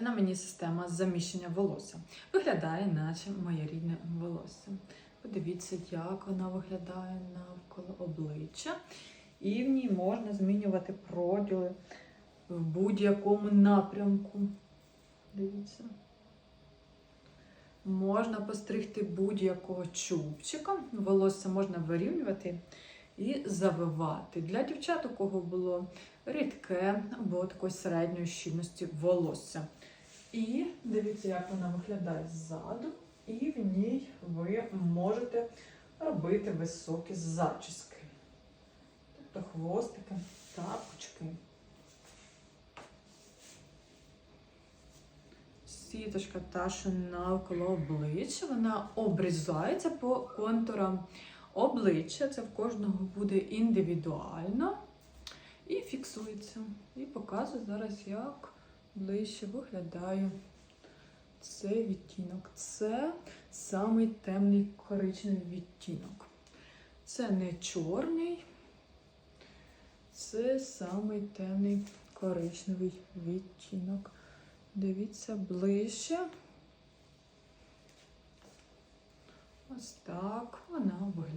на мені система заміщення волосся. Виглядає, наче моє рідне волосся. Подивіться, як вона виглядає навколо обличчя. І в ній можна змінювати проділи в будь-якому напрямку. Дивіться. Можна постригти будь-якого чубчика. Волосся можна вирівнювати і завивати. Для дівчат, у кого було рідке або такої середньої щільності волосся. І дивіться, як вона виглядає ззаду, і в ній ви можете робити високі зачіски. Тобто хвостики, тапочки. Сіточка та, що навколо обличчя, вона обрізається по контурам обличчя. Це в кожного буде індивідуально. І фіксується. І показую зараз, як ближче виглядає цей відтінок. Це самий темний коричневий відтінок. Це не чорний, це самий темний коричневий відтінок. Дивіться ближче. Ось так вона виглядає.